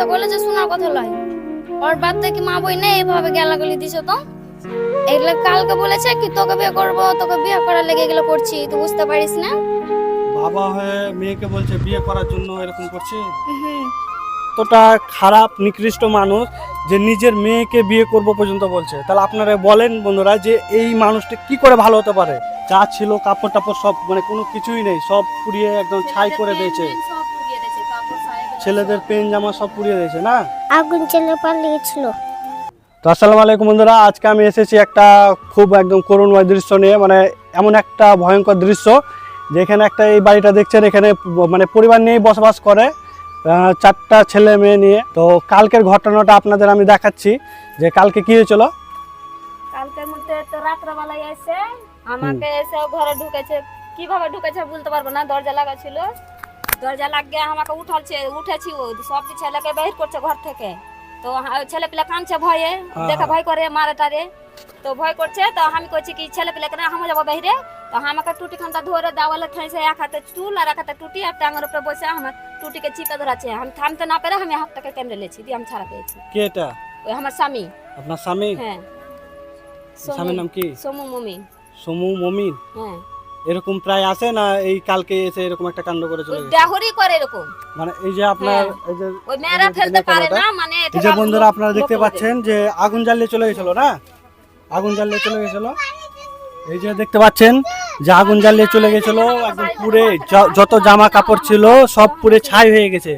ভাষা বলেছে শোনার কথা লয়। ওর বাদ থেকে মা বই নেই এইভাবে গালাগালি দিছে তো। এগুলো কালকে বলেছে কি তোকে বিয়ে করব তোকে বিয়ে করার লেগে এগুলো করছি তুই বুঝতে পারিস না? বাবা হয়ে মেয়েকে বলছে বিয়ে করার জন্য এরকম করছে? এতটা খারাপ নিকৃষ্ট মানুষ যে নিজের মেয়েকে বিয়ে করব পর্যন্ত বলছে। তাহলে আপনারা বলেন বন্ধুরা যে এই মানুষটা কি করে ভালো হতে পারে? যা ছিল কাপড় টাপড় সব মানে কোনো কিছুই নেই সব পুড়িয়ে একদম ছাই করে দিয়েছে। ছেলেদের পেন জামা সব পুড়িয়ে দিয়েছে না? আগুন জ্বলে পালিয়েছিল। তো আসসালামু আলাইকুম বন্ধুরা আজকে আমি এসেছি একটা খুব একদম করুণময় দৃশ্য নিয়ে মানে এমন একটা ভয়ঙ্কর দৃশ্য যেখানে একটা এই বাড়িটা দেখছেন এখানে মানে পরিবার নিয়েই বসবাস করে চারটা ছেলে মেয়ে নিয়ে। তো কালকের ঘটনাটা আপনাদের আমি দেখাচ্ছি যে কালকে কি হয়েছিল? কালকের মধ্যে তো রাত্রবেলায় এসে আমাকে এসে ঘরে ঢুকেছে। কীভাবে ঢুকেছে বলতে পারব না দরজা লাগা ছিল। দরজা লাগিয়ে আমাকে উঠাচ্ছে উঠেছি সব ছেলেকে বের করছে ঘর থেকে। তো ছেলে পিলা কাঁদছে ভয়ে দেখে ভয় করে মারে টারে তো ভয় করছে তো আমি কইছি কি ছেলে পিলা কেন আমি যাব বাইরে। তো আমাকে টুটি খানটা ধরে দেওয়ালে ঠেসে এক হাতে চুল আর এক হাতে টুটি আর টাঙ্গের উপরে বসে আমার টুটিকে চিপে ধরাচ্ছে। আমি থামতে না পেরে আমি হাতটাকে কেমড়ে লেছি দিয়ে আমি ছাড়া পেয়েছি। কে এটা? ওই আমার স্বামী। আপনার স্বামী? হ্যাঁ। স্বামীর নাম কি? সমু মমি। সমু মমিন হ্যাঁ। এরকম প্রায় আসে না এই কালকে এসে এরকম একটা কাণ্ড করে চলে গেছে? ডাহরি করে এরকম। মানে এই যে আপনার এই যে ওই যে ফেলতে পারে না মানে এই যে বন্ধুরা আপনারা দেখতে পাচ্ছেন যে আগুন জ্বালিয়ে চলে গেছিল না? আগুন জ্বালিয়ে চলে গেছিল? এই যে দেখতে পাচ্ছেন যে আগুন জ্বালিয়ে চলে গেছিল একদম য- যত জামা কাপড় ছিল সব পুড়ে ছাই হয়ে গেছে।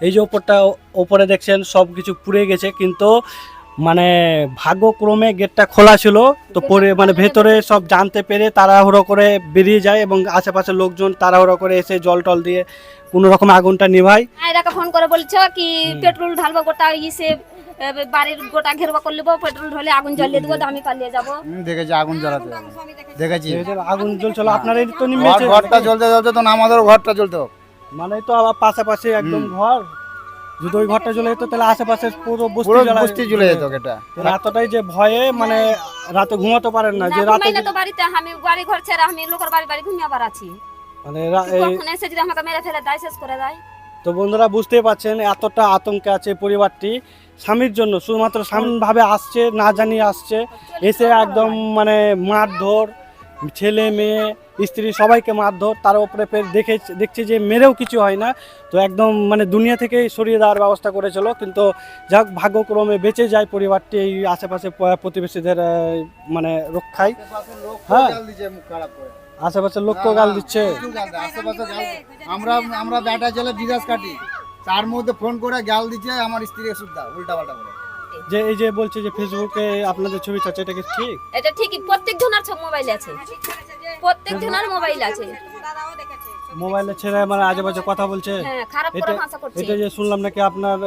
এই যে ওপরটা ওপরে দেখছেন সব কিছু পুড়ে গেছে কিন্তু মানে ভাগ্যক্রমে গেটটা খোলা ছিল তো পরে মানে ভেতরে সব জানতে পেরে তাড়াহুড়ো করে বেরিয়ে যায় এবং আশেপাশের লোকজন তাড়াহুড়ো করে এসে জল টল দিয়ে কোনো রকম আগুনটা নিভায়। আয়রাকে ফোন করে বলছো কি পেট্রোল ঢালবো গোটা ইসে বাড়ির গোটা ঘেরবা করে নেব পেট্রোল ঢালে আগুন জ্বালিয়ে দেবো তো আমি পালিয়ে যাব। দেখেছি আগুন জ্বালাতে দেখেছি। আগুন জ্বলছিল আপনার এই তো ঘরটা জ্বলতে জ্বলতে তখন আমাদের ঘরটা জ্বলতে মানে তো আবার পাশাপাশি একদম ঘর। যদি ওই ঘরটা জ্বলে যেত তাহলে আশেপাশে পুরো বস্তি পুরো বস্তি জ্বলে যেত এটা এতটাই যে ভয়ে মানে রাতে ঘুমাতে পারেন না যে না রাতে তো বাড়িতে আমি বাড়ি ঘর ছেড়ে আমি লোকের বাড়ি বাড়ি ঘুমিয়ে মানে কখন এসে যদি আমাকে মেরে ফেলে দেয় শেষ করে দেয়। তো বন্ধুরা বুঝতেই পারছেন এতটা আতঙ্কে আছে পরিবারটি। স্বামীর জন্য শুধুমাত্র স্বামীভাবে আসছে না জানিয়ে আসছে। এসে একদম মানে মারধর ছেলে মেয়ে স্ত্রী সবাইকে মারধর তার উপরে ফের দেখে দেখছি যে মেরেও কিছু হয় না। তো একদম মানে দুনিয়া থেকেই সরিয়ে দেওয়ার ব্যবস্থা করেছিল। কিন্তু যাক ভাগ্যক্রমে বেঁচে যায় পরিবারটি এই আশেপাশে প্রতিবেশীদের মানে রক্ষায়। হ্যাঁ। আশেপাশের লোককেও গাল দিচ্ছে। আশেপাশে আমরা আমরা ব্যাটা কাটি তার মধ্যে ফোন করে গাল দিচ্ছে আমার স্ত্রী সুদ্ধা উল্টা পাল্টা করে। যে এই যে বলছে যে ফেসবুকে আপনাদের ছবি চাচ্ছে এটা কি ঠিক? এটা ঠিকই প্রত্যেক জনের সব মোবাইল আছে। প্রত্যেক জনের মোবাইল আছে। মোবাইলে ছেড়ে মানে আজে বাজে কথা বলছে। হ্যাঁ এটা- এটা যে শুনলাম নাকি আপনার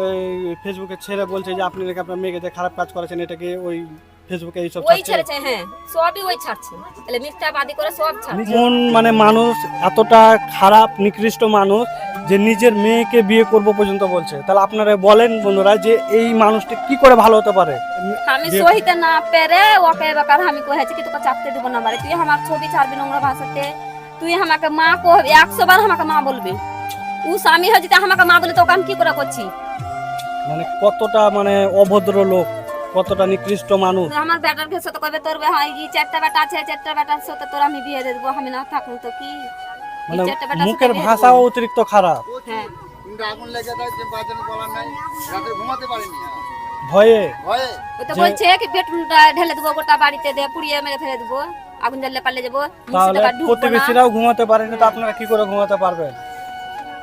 ফেসবুকে ছেড়ে বলছে যে আপনি নাকি আপনার মেয়েকে খারাপ কাজ করেছেন এটাকে ওই ফেসবুকে এইসব ওই ছেড়েছে? হ্যাঁ সবই ওই ছাড়ছে। তাহলে মিথ্যা করে সব ছাড়ছে। কোন মানে মানুষ এতটা খারাপ নিকৃষ্ট মানুষ যে নিজের মেয়েকে বিয়ে করব পর্যন্ত বলছে। তাহলে আপনারা বলেন বন্ধুরা যে এই মানুষটি কি করে ভালো হতে পারে? আমি সহিতে না পেরে ওকে বেকার আমি কহেছি কি তোকে চাপতে দিব না বাড়ি তুই আমার ছবি ছাড়বি নোংরা ভাষাতে। তুই আমাকে মা কহবি একশো বার আমাকে মা বলবি। ও স্বামী হয়ে যদি আমাকে মা বলে তোকে আমি কি করে করছি? মানে কতটা মানে অভদ্র লোক কতটা নিকৃষ্ট মানুষ। আমার বেটার ঘের সাথে কবে তোর হয়, এই চারটা বেটা আছে চারটা বেটার সাথে তোর আমি বিয়ে দেবো আমি না থাকুন তো কি? মানে মুখের ভাষাও অতিরিক্ত খারাপ। হ্যাঁ আগুন লেগে যায় যে বাজারে বলার নাই। রাতে ঘুমাতে পারিনি। ভয়ে। ভয়ে? তো বলছে কি পেট্রোলটা ঢেলে দেবো গোটা বাড়িতে দিয়ে পুড়িয়ে মেরে ফেলে দেবো। আগুন যাব। তাহলে প্রতিবেশীরাও ঘুমাতে পারেনি তো আপনারা কি করে ঘুমাতে পারবেন?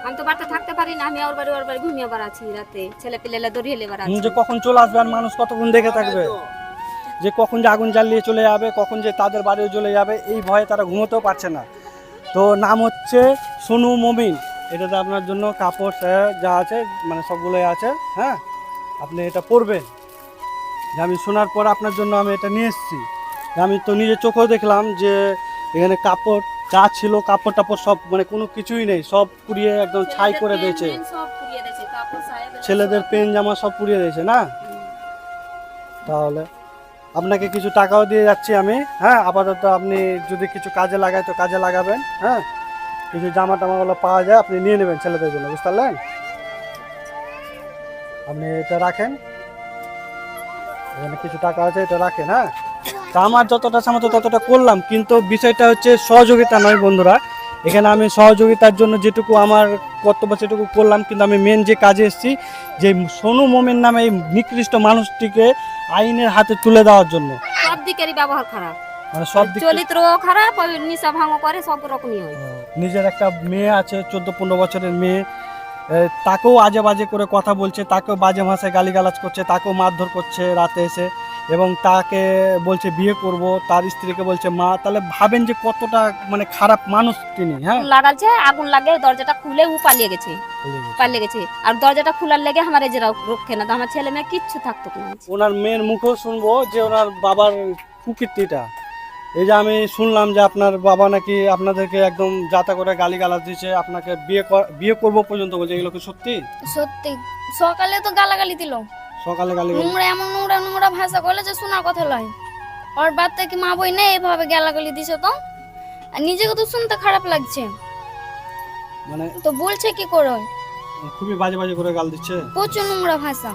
আমি তো বাড়িতে থাকতে পারি না আমি ওর বাড়ি ওর বাড়ি ঘুমিয়ে বেড়াচ্ছি রাতে। ছেলে পিলেলে দড়িয়ে লেবার হুম, যে কখন চলে আসবে আর মানুষ কতক্ষণ দেখে থাকবে? যে কখন যে আগুন জ্বালিয়ে চলে যাবে কখন যে তাদের বাড়িও চলে যাবে এই ভয়ে তারা ঘুমোতেও পারছে না। তো নাম হচ্ছে সোনু মমিন। এটাতে আপনার জন্য কাপড় যা আছে মানে সবগুলোই আছে হ্যাঁ? আপনি এটা পরবেন। যে আমি শোনার পর আপনার জন্য আমি এটা নিয়ে এসেছি। আমি তো নিজের চোখেও দেখলাম যে এখানে কাপড় যা ছিল কাপড় টাপড় সব মানে কোনো কিছুই নেই সব পুড়িয়ে একদম ছাই করে দিয়েছে। ছেলেদের পেন জামা সব পুড়িয়ে দিয়েছে না? তাহলে আপনাকে কিছু টাকাও দিয়ে যাচ্ছি আমি হ্যাঁ? আপাতত আপনি যদি কিছু কাজে লাগায় তো কাজে লাগাবেন হ্যাঁ? কিছু জামা টামাগুলো পাওয়া যায়, আপনি নিয়ে নেবেন ছেলেদের জন্য, বুঝতে পারলেন? আপনি এটা রাখেন। এখানে কিছু টাকা আছে, এটা রাখেন হ্যাঁ? তা আমার যতটা সামর্থ্য ততটা করলাম, কিন্তু বিষয়টা হচ্ছে সহযোগিতা নয় বন্ধুরা। এখানে আমি সহযোগিতার জন্য যেটুকু আমার কর্তব্য সেটুকু করলাম, কিন্তু আমি মেন যে কাজে এসেছি, যে সোনু মোমের নামে এই নিকৃষ্ট মানুষটিকে আইনের হাতে তুলে দেওয়ার জন্য। সব দিকেরই ব্যবহার খারাপ। মানে সব দিক থেকে- খারাপ নিশা ভাঙ করে সব রকমই হয়। নিজের একটা মেয়ে আছে চোদ্দ পনেরো বছরের মেয়ে। তাকেও আজে বাজে করে কথা বলছে তাকেও বাজে ভাষায় গালিগালাজ করছে তাকেও মারধর করছে রাতে এসে এবং তাকে বলছে বিয়ে করব তার স্ত্রীকে বলছে মা তাহলে ভাবেন যে কতটা মানে খারাপ মানুষ তিনি হ্যাঁ? লাগাচ্ছে আগুন লাগে দরজাটা খুলে ও পালিয়ে গেছে। পালিয়ে গেছে। আর দরজাটা খোলার লেগে আমার এই যে রক্ষে না তো আমার ছেলে মেয়ে কিচ্ছু থাকতো না। ওনার মেয়ের মুখেও শুনব যে ওনার বাবার কুকীর্তিটা। এই যে আমি শুনলাম যে আপনার বাবা নাকি আপনাদেরকে একদম যাতা করে গালিগালাজ দিচ্ছে আপনাকে বিয়ে কর- বিয়ে করব পর্যন্ত বলছে এগুলো কি সত্যি? সত্যি। সকালে তো গালাগালি দিল। সকালে গালি নোংরা এমন নোংরা নোংরা ভাষা বলে যে শোনার কথা লয়। ওর বাচ্চা কি মা বই নেই এভাবে গালাগালি দিছে তো? আর নিজেকে তো শুনতে খারাপ লাগছে। মানে তো বলছে কি করে? খুবই বাজে বাজে করে গাল দিচ্ছে। প্রচুর নোংরা ভাষা।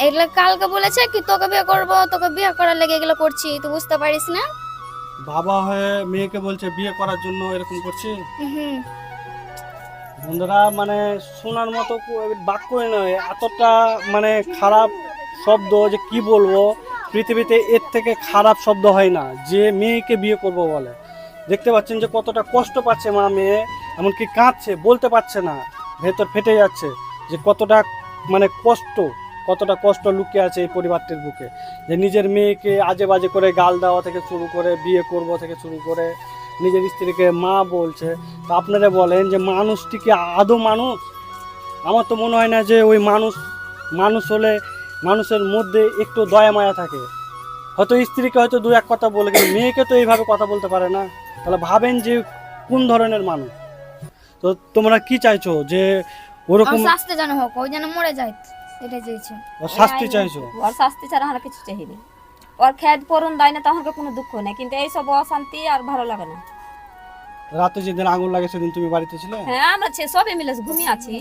এগুলো কালকে বলেছে কি তোকে বিয়ে করব তোকে বিয়ে করার লেগে এগুলো করছি তুই বুঝতে পারিস না? বাবা হয়ে মেয়েকে বলছে বিয়ে করার জন্য এরকম করছে? হুম। বন্ধুরা মানে শোনার মতো বাক্যই নয় এতটা মানে খারাপ শব্দ যে কি বলব পৃথিবীতে এর থেকে খারাপ শব্দ হয় না যে মেয়েকে বিয়ে করব বলে। দেখতে পাচ্ছেন যে কতটা কষ্ট পাচ্ছে মা মেয়ে এমনকি কাঁদছে বলতে পারছে না ভেতর ফেটে যাচ্ছে যে কতটা মানে কষ্ট। কতটা কষ্ট লুকিয়ে আছে এই পরিবারটির বুকে। যে নিজের মেয়েকে আজে বাজে করে গাল দেওয়া থেকে শুরু করে, বিয়ে করব থেকে শুরু করে নিজের স্ত্রীকে মা বলছে, তো আপনারা বলেন যে মানুষটি কি আদৌ মানুষ? আমার তো মনে হয় না যে ওই মানুষ মানুষ হলে মানুষের মধ্যে একটু দয়া মায়া থাকে। হয়তো স্ত্রীকে হয়তো দু এক কথা বলে, কিন্তু মেয়েকে তো এইভাবে কথা বলতে পারে না। তাহলে ভাবেন যে কোন ধরনের মানুষ? তো তোমরা কি চাইছো যে ওরকম আর শাস্তি যেন হোক ওই যেন মরে যায়। এটাই চেয়েছে ওর শাস্তি চাইছো? ওর শাস্তি ছাড়া আমরা কিছু চাইনি। ওর খেদ পরন দেয় না তখন কোনো দুঃখ নেই। কিন্তু এইসব অশান্তি আর ভালো লাগে না। রাতে যেদিন আগুন লাগে সেদিন তুমি বাড়িতে ছিলে? হ্যাঁ আমরা ছে সবে মিলে ঘুমিয়ে আছি।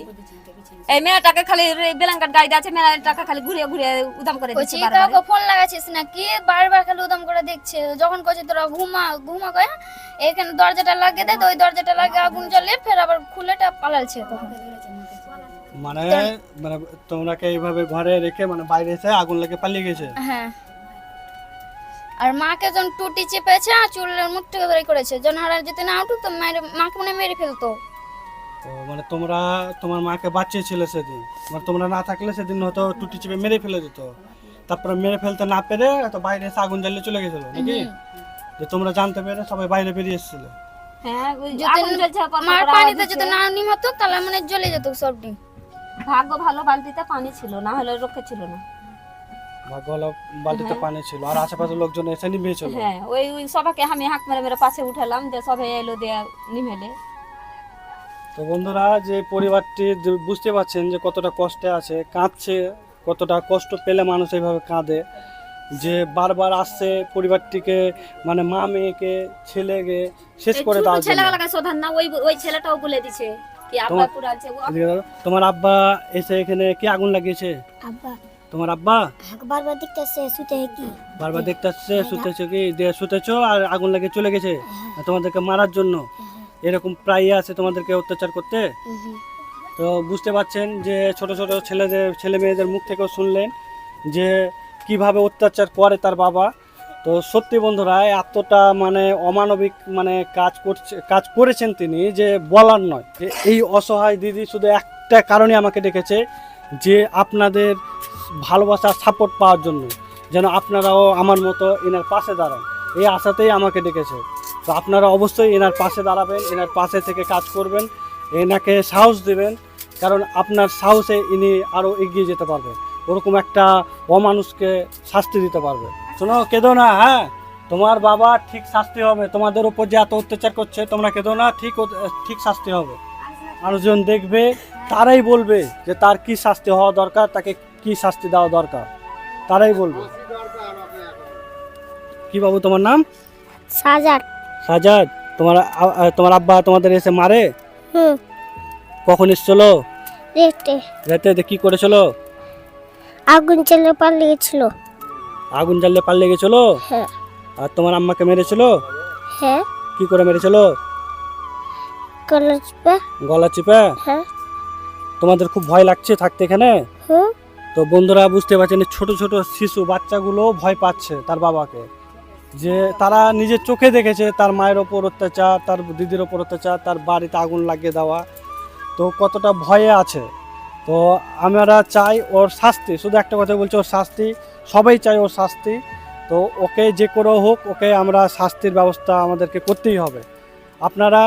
এই মেয়েটাকে খালি আছে মেয়েটাকে খালি ঘুরিয়ে ঘুরিয়ে উদাম করে কইছি দিচ্ছে বারবার। কাউকে ফোন লাগাচ্ছিস না কি বারবার খালি উদম করে দেখছে। যখন কইছে তোরা ঘুমা ঘুমা কয়ে এখানে দরজাটা লাগিয়ে দে তো ওই দরজাটা লাগিয়ে আগুন জ্বলে ফের আবার খুলেটা পালালছে তখন। মানে মানে তোমরাকে এইভাবে ঘরে রেখে মানে বাইরে এসে আগুন লেগে পালিয়ে গেছে? হ্যাঁ। আর মাকে যখন টুটি চেপেছে আর চুলের মুখ থেকে ধরে করেছে যখন হারা যেতে না উঠতো তো মেরে মাকে মনে মেরে ফেলতো। তো মানে তোমরা তোমার মাকে বাঁচিয়েছিলে সেদিন। মানে তোমরা না থাকলে সেদিন হয়তো টুটি চেপে মেরে ফেলে দিত। তারপরে মেরে ফেলতে না পেরে তো বাইরে এসে আগুন জ্বালিয়ে চলে গেছিল নাকি? যে তোমরা জানতে পেরে সবাই বাইরে বেরিয়ে এসেছিল। হ্যাঁ মার পানিতে যদি না নিমতো তাহলে মানে জ্বলে যেত সবটি ভাগ্য ভালো বালতিতে পানি ছিল না হলে রক্ষে ছিল না। বা গলা বালতিতে পানি ছিল আর আশেপাশের লোকজন এসে নিভিয়েছিল হ্যাঁ ওই ওই সবাইকে আমি হাঁক মেরে মেরে পাশে উঠালাম যে সবাই এলো দিয়ে নিমেলে। তো বন্ধুরা যে পরিবারটি যে বুঝতে পারছেন যে কতটা কষ্টে আছে কাঁদছে কতটা কষ্ট পেলে মানুষ এইভাবে কাঁদে যে বারবার আসছে পরিবারটিকে মানে মা মেয়েকে ছেলেকে শেষ করে জন্য। ছেলেগুলোকে শোধান না ওই ওই ছেলেটাও বলে দিছে। তোমার- আব্বা এসে এখানে কি আগুন লাগিয়েছে? আব্বা। তোমার আব্বা? বারবার দেখতেছে শুতে কি? বারবার দেখতে আসছে শুতেছো কি? দিয়ে শুতেছো আর আগুন লাগিয়ে চলে গেছে? আর তোমাদেরকে মারার জন্য? এরকম প্রায় আছে তোমাদেরকে অত্যাচার করতে? তো বুঝতে পারছেন যে ছোট ছোট ছেলেদের ছেলে মেয়েদের মুখ থেকেও শুনলেন যে কীভাবে অত্যাচার করে তার বাবা। তো সত্যি বন্ধুরা, এতটা মানে অমানবিক মানে কাজ করছে, কাজ করেছেন তিনি যে বলার নয়। যে এই অসহায় দিদি শুধু একটা কারণে আমাকে ডেকেছে, যে আপনাদের ভালোবাসা সাপোর্ট পাওয়ার জন্য, যেন আপনারাও আমার মতো এনার পাশে দাঁড়ান। এই আশাতেই আমাকে ডেকেছে। তো আপনারা অবশ্যই এনার পাশে দাঁড়াবেন, এনার পাশে থেকে কাজ করবেন, এনাকে সাহস দেবেন, কারণ আপনার সাহসে ইনি আরও এগিয়ে যেতে পারবে ওরকম একটা অমানুষকে শাস্তি দিতে পারবে শোনো কেঁদো না হ্যাঁ? তোমার বাবা ঠিক শাস্তি হবে। তোমাদের উপর যে এত অত্যাচার করছে তোমরা কেঁদো না ঠিক ঠিক শাস্তি হবে। মানুষজন দেখবে তারাই বলবে যে তার কি শাস্তি হওয়া দরকার তাকে কি শাস্তি দেওয়া দরকার। তারাই বলবে। কি বাবু তোমার নাম? সাজার সাজাদ তোমার তোমার আব্বা তোমাদের এসে মারে? কখন এসছিল? দেখতে রাতে কি করেছিল? আগুন চলে পালিয়েছিল। আগুন জ্বালিয়ে পাল্লে গেছিল হ্যাঁ। আর তোমার আম্মাকে মেরেছিল? হ্যাঁ। কি করে মেরেছিল? গলা চিপে। হ্যাঁ। তোমাদের খুব ভয় লাগছে থাকতে এখানে? তো বন্ধুরা বুঝতে পারছেন ছোট ছোট শিশু বাচ্চাগুলো ভয় পাচ্ছে তার বাবাকে। যে তারা নিজের চোখে দেখেছে তার মায়ের ওপর অত্যাচার তার দিদির ওপর অত্যাচার তার বাড়িতে আগুন লাগিয়ে দেওয়া। তো কতটা ভয়ে আছে। তো আমরা চাই ওর শাস্তি। শুধু একটা কথা বলছি ওর শাস্তি সবাই চাই ওর শাস্তি। তো ওকে যে করে হোক, ওকে আমরা শাস্তির ব্যবস্থা আমাদেরকে করতেই হবে। আপনারা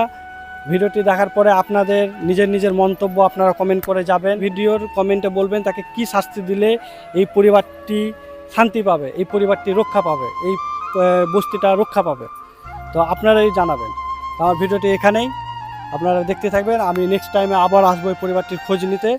ভিডিওটি দেখার পরে আপনাদের নিজের নিজের মন্তব্য আপনারা কমেন্ট করে যাবেন। ভিডিওর কমেন্টে বলবেন তাকে কি শাস্তি দিলে এই পরিবারটি শান্তি পাবে, এই পরিবারটি রক্ষা পাবে, এই বস্তিটা রক্ষা পাবে। তো আপনারাই জানাবেন। আমার ভিডিওটি এখানেই। আপনারা দেখতে থাকবেন। আমি নেক্সট টাইমে আবার আসব এই পরিবারটির খোঁজ নিতে।